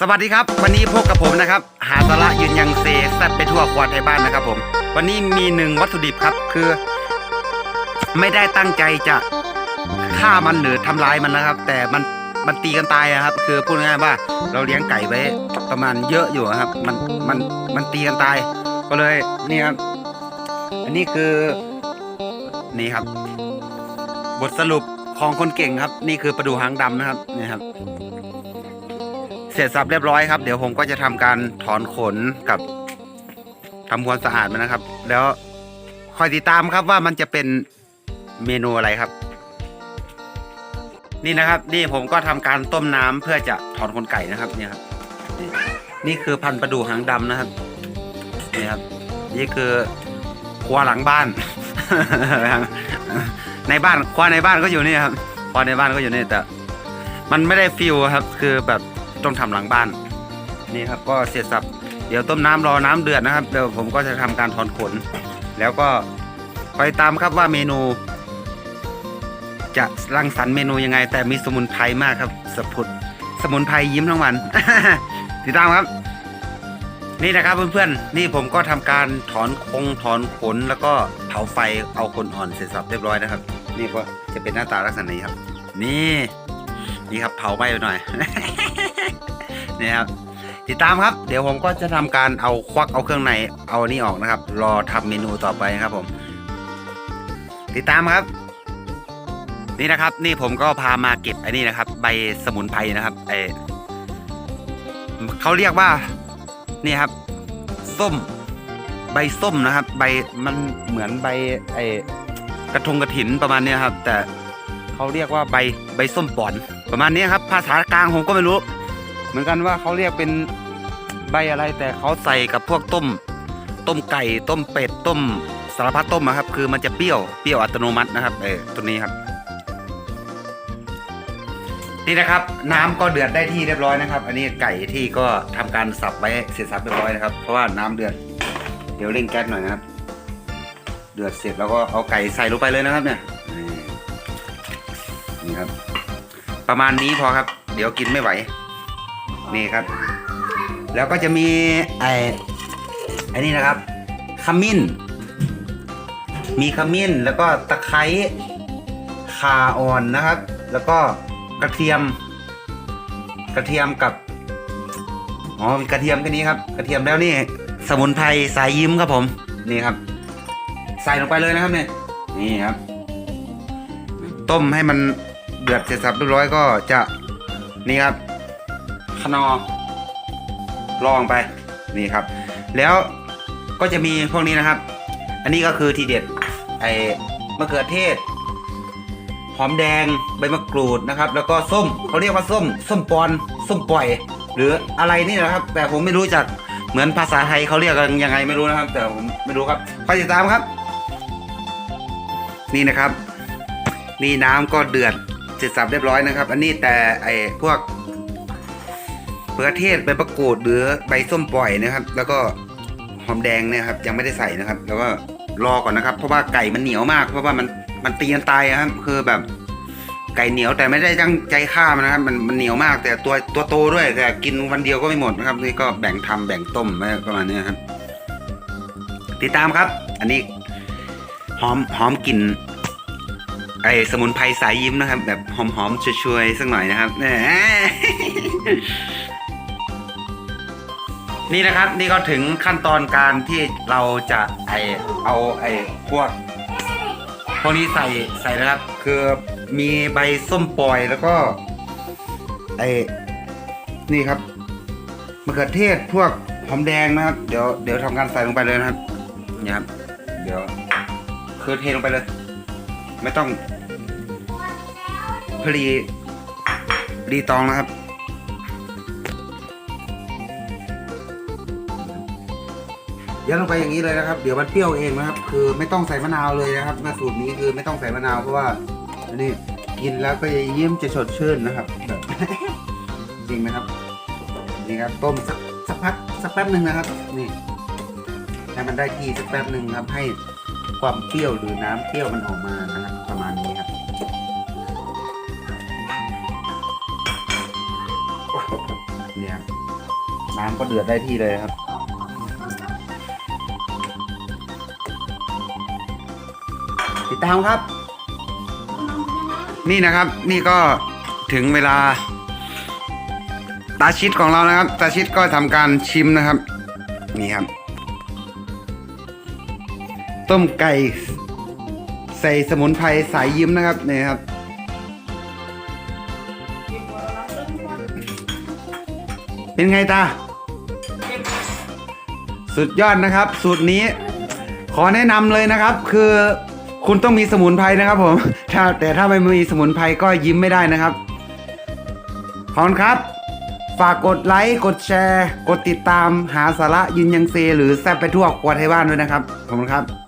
สวัสดีครับ วันนี้พบกับผมนะครับ หาสาระยืนยังเซแซัดไปทั่วควาไทยบ้านนะครับผม วันนี้มีหนึ่งวัตถุดิบครับคือ ไม่ได้ตั้งใจจะฆ่ามันหรือทำร้ายมันนะครับ แต่มันมันตีกันตายอะครับ คือพูดง่ายๆว่าเราเลี้ยงไก่ไว้ประมาณเยอะอยู่อะครับ มันมันมันตีกันตาย ก็เลยนี่ครับอันนี้คือ นี่ครับ บทสรุปของคนเก่งครับ นี่คือประดูหางดำนะครับนี่ครับ เสร็จสับเรียบร้อยครับ เดี๋ยวผมก็จะทำการถอนขนกับทำความสะอาดมันนะครับ แล้วคอยติดตามครับว่ามันจะเป็นเมนูอะไรครับ นี่นะครับ นี่ผมก็ทำการต้มน้ำเพื่อจะถอนขนไก่นะครับเนี่ยครับนี่คือพันธุ์ประดูหางดำนะครับนี่ครับ นี่คือครัวหลังบ้าน ในบ้านครัวในบ้านก็อยู่นี่ครับครัวในบ้านก็อยู่นี่แต่ มันไม่ได้ฟิลครับ คือแบบ ต้องทำหลังบ้าน นี่ครับก็เสร็จสับ เดี๋ยวต้มน้ำรอน้ำเดือดนะครับเดี๋ยวผมก็จะทำการถอนขน แล้วก็คอยตามครับว่าเมนู จะรังสรรค์เมนูยังไง แต่มีสมุนไพรมากครับสพุดสมุนไพรยิ้มทั้งวันติดตามครับ นี่นะครับเพื่อนๆนี่ผมก็ทำการถอนคงถอนขน แล้วก็เผาไฟเอาคนอ่อนเสร็จสับเรียบร้อยนะครับ นี่ก็จะเป็นหน้าตาลักษณะนี้ครับ นี่ นี่ครับเผาไหม้ไปหน่อย นี่ครับ ติดตามครับ เดี๋ยวผมก็จะทำการเอาควักเอาเครื่องในเอานี่ออกนะครับ รอทำเมนูต่อไปครับผม ติดตามครับ นี่นะครับ นี่ผมก็พามาเก็บไอ้นี่นะครับ ใบสมุนไพรนะครับไอเขาเรียกว่า นี่ครับ ส้ม ใบส้มนะครับ ใบมันเหมือนใบไอกระทงกระถินประมาณนี้ครับ แต่ เขาเรียกว่าใบใบส้มป่อน ประมาณนี้ครับ ภาษากลางผมก็ไม่รู้ เหมือนกันว่าเขาเรียกเป็นใบอะไร แต่เขาใส่กับพวกต้ม ต้มไก่ต้มเป็ดต้มสารพัดต้มอะครับ คือมันจะเปรี้ยวเปรี้ยวอัตโนมัตินะครับเออตัวนี้ครับ นี่นะครับ น้ำก็เดือดได้ที่เรียบร้อยนะครับ อันนี้ไก่ที่ก็ทำการสับไว้เสร็จสับเรียบร้อยนะครับเพราะว่าน้ำเดือดเดี๋ยวเร่งแก๊สหน่อยนะครับ เดือดเสร็จแล้วก็เอาไก่ใส่ลงไปเลยนะครับเนี่ย นี่ครับ ประมาณนี้พอครับ เดี๋ยวกินไม่ไหว นี่ครับ แล้วก็จะมีไอ้ไอ้นี่นะครับขมิ้น มีขมิ้นแล้วก็ตะไคร้ข่าอ่อนนะครับ แล้วก็กระเทียม กระเทียมกับอ๋อมีกระเทียมแค่นี้ครับ กระเทียมแล้วนี่ สมุนไพรสายยิ้มครับผม นี่ครับ ใส่ลงไปเลยนะครับเนี่ยนี่ครับ ต้มให้มัน เดือดเสร็จสับเรียบร้อยก็จะนี่ครับขนอลองไปนี่ครับ แล้วก็จะมีพวกนี้นะครับ อันนี้ก็คือทีเด็ดไอ้มะเขือเทศหอมแดงใบมะกรูดนะครับ แล้วก็ส้มเขาเรียกว่าส้ม ส้มปอนส้มปล่อย หรืออะไรนี่นะครับ แต่ผมไม่รู้จักเหมือนภาษาไทยเขาเรียกกันยังไงไม่รู้นะครับ แต่ผมไม่รู้ครับคอยติดตามครับ นี่นะครับ นี่น้ำก็เดือด เสร็จสับเรียบร้อยนะครับ อันนี้แต่ไอ้พวกมะเขือเทศใบมะกูดหรือใบส้มปล่อยนะครับ แล้วก็หอมแดงเนี่ยครับยังไม่ได้ใส่นะครับ แล้วก็รอก่อนนะครับ เพราะว่าไก่มันเหนียวมาก เพราะว่ามันมันตีกันตายครับ คือแบบไก่เหนียวแต่ไม่ได้ตั้งใจฆ่ามันนะครับ มันมันเหนียวมาก แต่ตัวตัวโตด้วย แต่กินวันเดียวก็ไม่หมดนะครับนี่ก็แบ่งทำแบ่งต้มไว้ประมาณนี้ครับ ติดตามครับ อันนี้หอมหอมกลิ่น ไอสมุนไพรสายยิ้มนะครับ แบบหอมๆช่วยๆสักหน่อยนะครับนี่นะครับนี่ก็ถึงขั้นตอนการที่เราจะไอเอาไอพวกพวกนี้ใส่ใส่นะครับ คือมีใบส้มปล่อยแล้วก็ ไอนี่ครับมะเขือเทศพวกหอมแดงนะครับ เดี๋ยวเดี๋ยวทำการใส่ลงไปเลยนะครับนี่ครับ เดี๋ยวคือเทลงไปเลย ไม่ต้องพลีรีตองนะครับยัดลงไปอย่างนี้เลยนะครับ เดี๋ยวมันเปรี้ยวเองนะครับ คือไม่ต้องใส่มะนาวเลยนะครับมาสูตรนี้คือไม่ต้องใส่มะนาวเพราะว่าอันนี้กินแล้วก็จะยิ้มจะสดชื่นนะครับแบบจริงไหมครับนี่ครับต้มสักสักพักสักแป๊บหนึ่งนะครับ นี่ให้มันได้ที่สักแป๊บหนึ่งครับให้ความเปรี้ยวหรือน้ำเปรี้ยวมันออกมานะครับ น้ำก็เดือดได้ที่เลยครับ ติดตามครับ นี่นะครับนี่ก็ถึงเวลา ตาชิดของเรานะครับ ตาชิดก็ทำการชิมนะครับ นี่ครับ ต้มไก่ใส่สมุนไพรสายยิ้มนะครับนี่ครับเป็นไงตา สุดยอดนะครับ สูตรนี้ ขอแนะนำเลยนะครับ คือคุณต้องมีสมุนไพรนะครับผมถ้าแต่ถ้าไม่มีสมุนไพรก็ยิ้มไม่ได้นะครับ ขอบคุณครับ ฝากกดไลค์ กดแชร์ กดติดตามหาสาระยินยังเซ หรือแซบไปทั่วครัวไทยบ้านด้วยนะครับ ขอบคุณครับ